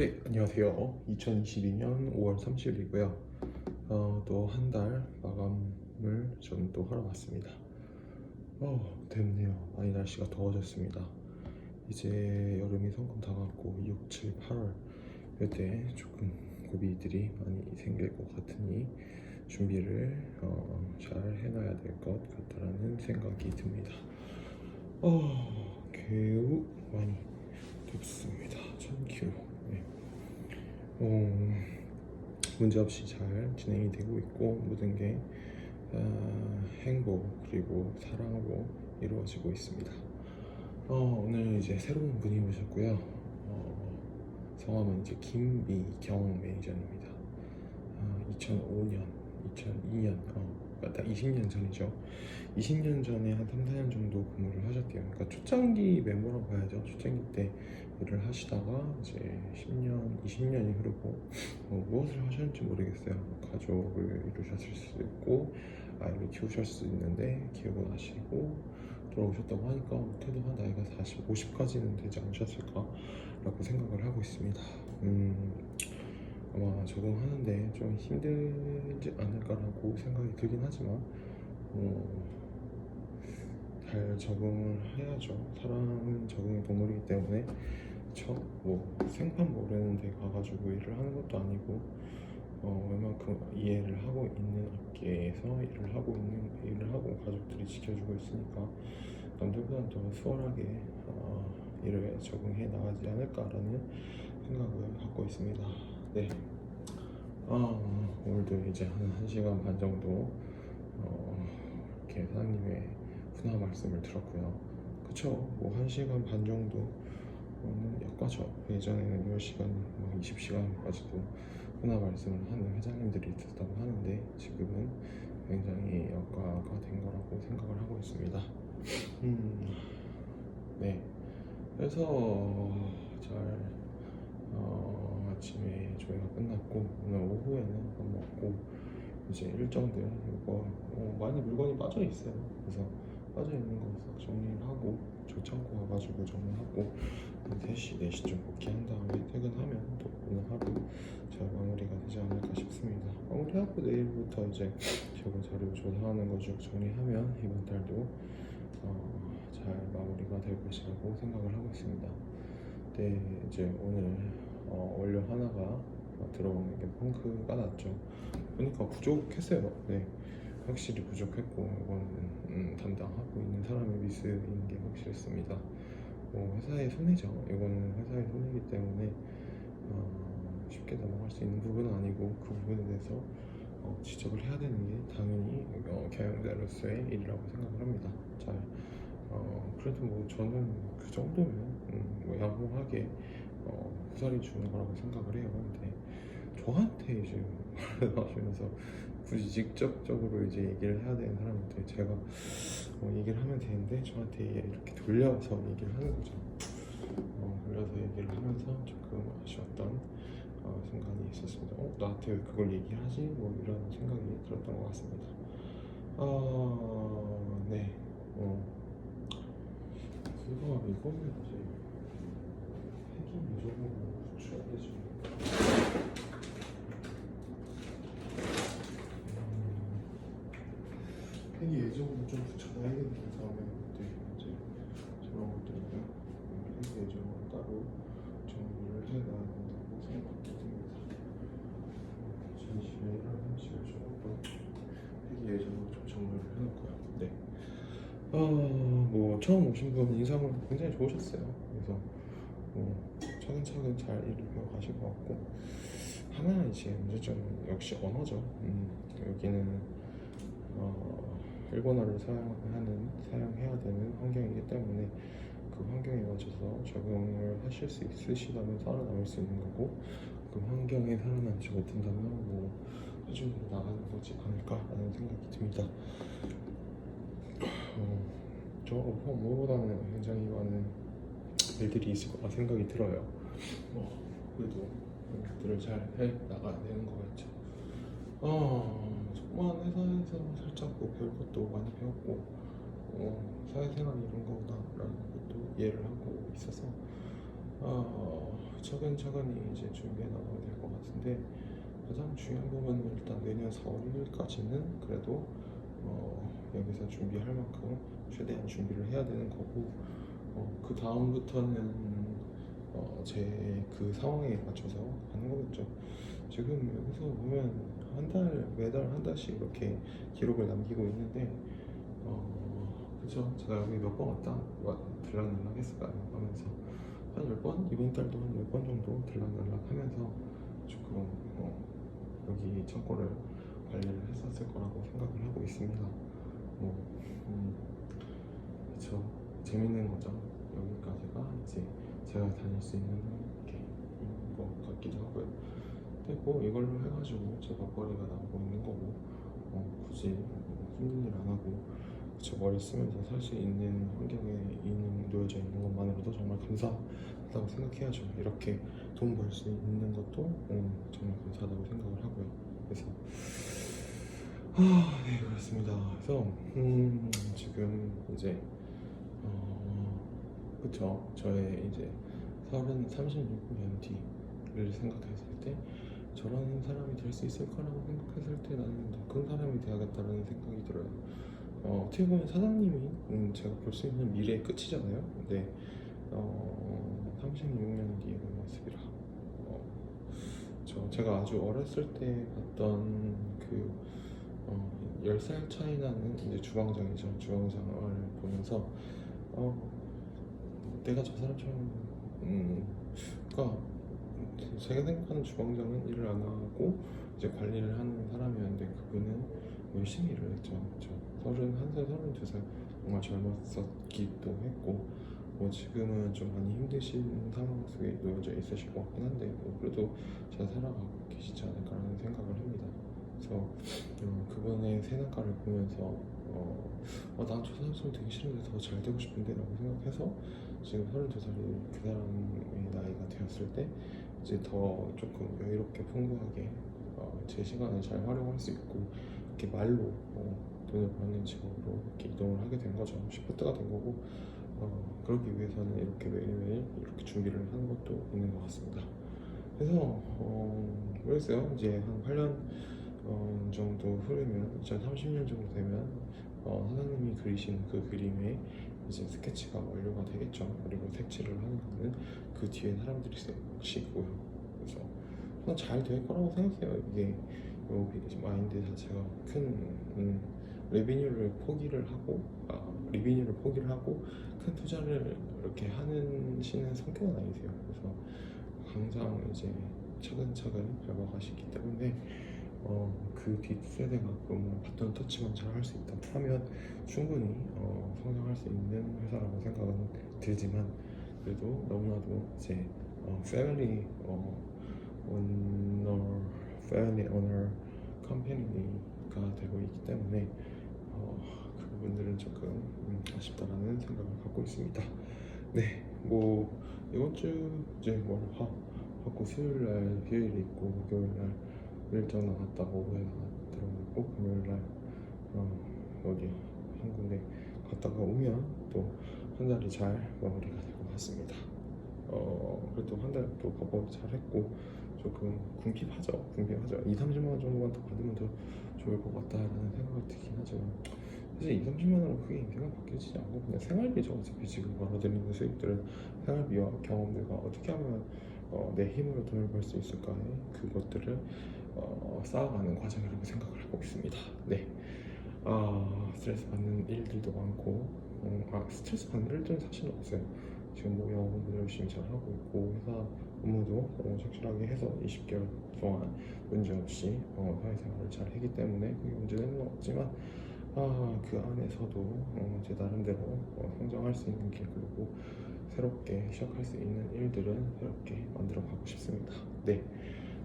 네, 안녕하세요. 2022년 5월 30일이고요. 어, 또한 달 마감을 저는 또 하러 왔습니다. 어, 덥네요. 많이 날씨가 더워졌습니다. 이제 여름이 성큼 다가왔고 6, 7, 8월 이때 조금 고비들이 많이 생길 것 같으니 준비를 어, 잘 해놔야 될 것 같다라는 생각이 듭니다. 어, 매우 많이 덥습니다. 천큐. 네. 어, 문제없이 잘 진행이 되고 있고 모든 게 아, 행복 그리고 사랑으로 이루어지고 있습니다. 어, 오늘 이제 새로운 분이 오셨고요. 어, 성함은 이제 김미경 매니저입니다. 아, 2005년, 2002년, 어, 딱 20년 전이죠. 20년 전에 한 3, 4년 정도 근무를 하셨대요. 그러니까 초창기 멤버라고 봐야죠. 초창기 때 일을 하시다가 이제 10년, 20년이 흐르고 뭐 무엇을 하셨는지 모르겠어요. 가족을 이루셨을 수도 있고 아이를 키우셨을 수 있는데 기억은 나시고 돌아오셨다고 하니까 못해도 한 나이가 40, 50까지는 되지 않으셨을까라고 생각을 하고 있습니다. 음, 적응하는데 좀 힘들지 않을까라고 생각이 들긴 하지만 어, 잘 적응을 해야죠. 사람은 적응의 동물이기 때문에 저뭐 생판 모르는 데 가가지고 일을 하는 것도 아니고 어, 웬만큼 이해를 하고 있는 업계에서 일을 하고 있는 일을 하고 가족들이 지켜주고 있으니까 남들보다 더 수월하게 어, 일을 적응해 나가지 않을까라는 생각을 갖고 있습니다. 네. 아, 오늘도 이제 한 1시간 반 정도 어, 이렇게 사장님의 훈화 말씀을 들었고요. 그쵸? 뭐 1시간 반 정도는 역과죠. 예전에는 10시간, 뭐 20시간까지도 훈화 말씀을 하는 회장님들이 있었다고 하는데 지금은 굉장히 역과가 된 거라고 생각을 하고 있습니다. 음, 네. 그래서 잘 어, 아침에 끝났고 오늘 오후에는 밥 먹고 이제 일정들 이거 어, 많이 물건이 빠져 있어요. 그래서 빠져 있는 거싹 정리를 하고 저 창고 가가지고 정리하고 한 3시, 4시쯤 복귀한 다음에 퇴근하면 또 오늘 하루 잘 마무리가 되지 않을까 싶습니다. 마무리하고 내일부터 이제 제고 자료 조사하는 거 쭉 정리하면 이번 달도 어, 잘 마무리가 될 것이라고 생각을 하고 있습니다. 네, 이제 오늘 어, 원료 하나가 들어오는 게 펑크가 났죠. 보니까 부족했어요. 네, 확실히 부족했고 이거는 음, 담당하고 있는 사람의 미스인 게 확실했습니다. 뭐 회사의 손해죠. 이거는 회사의 손해이기 때문에 어, 쉽게 넘어갈 수 있는 부분은 아니고 그 부분에 대해서 어, 지적을 해야 되는 게 당연히 어, 경영자로서의 일이라고 생각을 합니다. 잘 어, 그래도 뭐 저는 그 정도면 음, 뭐 양호하게 어, 후살이 주는 거라고 생각을 해요. 근데 저한테 이제 말을 하시면서 굳이 직접적으로 이제 얘기를 해야 되는 사람한테 제가 어, 얘기를 하면 되는데 저한테 이렇게 돌려서 얘기를 하는 거죠. 어, 돌려서 얘기를 하면서 조금 아쉬웠던 어, 순간이 있었습니다. 어, 나한테 왜 그걸 얘기하지? 뭐 이런 생각이 들었던 것 같습니다. 아, 네. 어. 그거 이거는 이제 되지. 음, 예정으로 좀 붙여놔야겠는데 다음에 그때 이제 저런 것들이요. 핵 예정으로 따로 정리를 해놔야 된다고 생각이 듭니다. 진심에 일하는 식을 조금 핵 예정으로 좀 정리를 해놓고요. 네. 어, 뭐 처음 오신 분 인상은 굉장히 좋으셨어요. 그래서 뭐 차근차근 잘 배워 가실 것 같고 하나 이제 문제점은 역시 언어죠. 음, 여기는 어, 일본어를 사용하는 사용해야 되는 환경이기 때문에 그 환경에 맞춰서 적응을 하실 수 있으시다면 살아남을 수 있는 거고 그 환경에 살아남지 못한다면 뭐 수준으로 나가는 거지 않을까라는 생각이 듭니다. 어, 저 뭐보다는 굉장히 많은 일들이 있을 거라 생각이 들어요. 뭐 그래도 그들을 잘 해 나가야 되는 거겠죠. 어, 조그만 회사에서 살짝 뭐 배울 것도 많이 배웠고 어, 사회생활 이런 거다라는 것도 이해를 하고 있어서 어, 차근차근히 이제 준비해 나가야 될 것 같은데 가장 중요한 부분은 일단 내년 4월까지는 그래도 어, 여기서 준비할 만큼 최대한 준비를 해야 되는 거고 어, 그 다음부터는 어, 제 그 상황에 맞춰서 하는 거겠죠. 지금 여기서 보면 한 달 매달 한 달씩 이렇게 기록을 남기고 있는데 어 그죠 제가 여기 몇 번 왔다 와- 들락날락 했을까요 하면서 한 10번? 이번 달도 한 10번 정도 들락날락 하면서 조금 어, 여기 창고를 관리를 했었을 거라고 생각을 하고 있습니다 뭐 음, 그쵸 재밌는 거죠 여기까지가 이제 제가 다닐 수 있는 게것 같기도 하고요. 근데 뭐 이걸로 해가지고 제 먹거리가 나오고 있는 거고 어, 굳이 뭐 힘든 일 안 하고 그쵸 머리 쓰면서 살 수 있는 환경에 있는 놓여져 있는 것만으로도 정말 감사하다고 생각해야죠. 이렇게 돈 벌 수 있는 것도 어, 정말 감사하다고 생각을 하고요. 그래서 아, 네 그렇습니다. 그래서 음, 지금 이제 어, 그쵸 저의 이제 서른 36년 뒤를 생각했을 때 저런 사람이 될 수 있을 거라고 생각했을 때 나는 더 큰 사람이 돼야겠다는 생각이 들어요. 어, 어떻게 보면 사장님이 음, 제가 볼 수 있는 미래의 끝이잖아요. 근데 어, 36년 뒤의 모습이라. 어, 저 제가 아주 어렸을 때 봤던 그 어, 10살 차이 나는 이제 주방장이죠. 주방장을 보면서 어, 내가 저 사람처럼 음, 그러니까 제가 생각하는 주방장은 일을 안 하고 이제 관리를 하는 사람이었는데 그분은 열심히 일을 했죠. 그렇죠. 31살, 32살 정말 젊었었기도 했고 뭐 지금은 좀 많이 힘드신 상황 속에 놓여져 있으실 것 같긴 한데 뭐 그래도 잘 살아가고 계시지 않을까라는 생각을 합니다. 그래서 어, 그분의 새날가를 보면서 어, 어, 난저 사람 되게 싫은데 더 잘 되고 싶은데 라고 생각해서 지금 32살이 그 사람의 나이가 되었을 때 이제 더 조금 여유롭게 풍부하게 어, 제 시간을 잘 활용할 수 있고 이렇게 말로 어, 돈을 버는 직업으로 이렇게 이동을 하게 된 거죠. 시프트가 된 거고 어, 그러기 위해서는 이렇게 매일매일 이렇게 준비를 하는 것도 있는 것 같습니다. 그래서 어, 모르겠어요. 이제 한 8년 어, 정도 흐르면 2030년 정도 되면 어, 사장님이 그리신 그 그림에 이제 스케치가 완료가 되겠죠. 그리고 색칠을 거는 그 뒤에 사람들이 쓰시고요. 그래서 저는 잘될 거라고 생각해요. 이게 이 마인드 자체가 큰 음, 레비뉴를 포기를 하고 아, 리비뉴를 포기를 하고 큰 투자를 이렇게 하는 시는 성격은 아니세요. 그래서 항상 이제 차근차근 밟아가시기 때문에 어, 그 뒷세대가 그러면 바톤 터치만 잘 할 수 있다 하면 충분히 어, 성장할 수 있는 회사라고 생각은 들지만 그래도 너무나도 이제 어, 패밀리 어, 오너 패밀리 오너 컴퍼니가 되고 있기 때문에 어, 그 부분들은 조금 음, 아쉽다라는 생각을 갖고 있습니다. 네, 뭐 이번 주 이제 뭐 화, 화고 수요일 날 휴일이 있고 목요일 날 일정 나갔다가 오후에 나- 들어오고 금요일 날 어, 어디 한 군데 갔다가 오면 또 한 달이 잘 마무리가 될 것 같습니다. 어, 그래도 한 달 또 버벅 잘 했고 조금 궁핍하죠. 궁핍하죠. 2, 30만 원 정도만 더 받으면 더 좋을 것 같다라는 생각이 들긴 하지만 사실 2, 30만 원으로 크게 인생은 바뀌지 않고 그냥 생활비죠. 어차피 지금 벌어들이는 수익들은 생활비와 경험들과 어떻게 하면 어, 내 힘으로 돈을 벌 수 있을까에 그것들을 어, 쌓아가는 과정이라고 생각을 하고 있습니다. 네. 아, 스트레스 받는 일들도 많고, 어, 아, 스트레스 받는 일들은 사실은 없어요. 지금 뭐 영어 공부 열심히 잘 하고 있고, 회사 업무도 어, 착실하게 해서 20개월 동안 문제 없이 어, 사회생활을 잘 했기 때문에 그게 문제되는 건 없지만, 아, 그 안에서도 어, 제 나름대로 어, 성장할 수 있는 길 그리고 새롭게 시작할 수 있는 일들은 새롭게 만들어 가고 싶습니다. 네.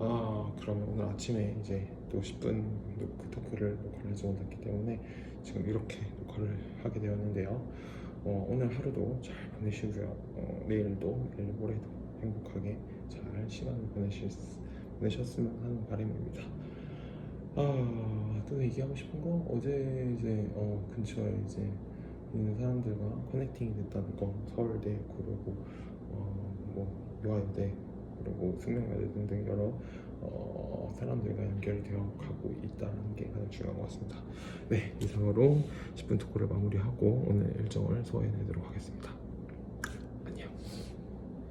아 그러면 오늘 아침에 이제 또 10분 노크 토크를 녹화를 하지 못했기 때문에 지금 이렇게 녹화를 하게 되었는데요. 어, 오늘 하루도 잘 보내시고요. 어, 내일도 내일 모레도 행복하게 잘 시간을 보내실, 수- 보내셨으면 하는 바람입니다. 아또 얘기하고 싶은 거? 어제 이제 어, 근처에 이제 있는 사람들과 커넥팅이 됐다는 거 서울대 그리고 어, 뭐 유아여대 그리고 숙명여대 등등 여러 어, 사람들과 연결이 되어 가고 있다는 게 가장 중요한 것 같습니다. 네, 이상으로 10분 토크를 마무리하고 오늘 일정을 소화해내도록 하겠습니다.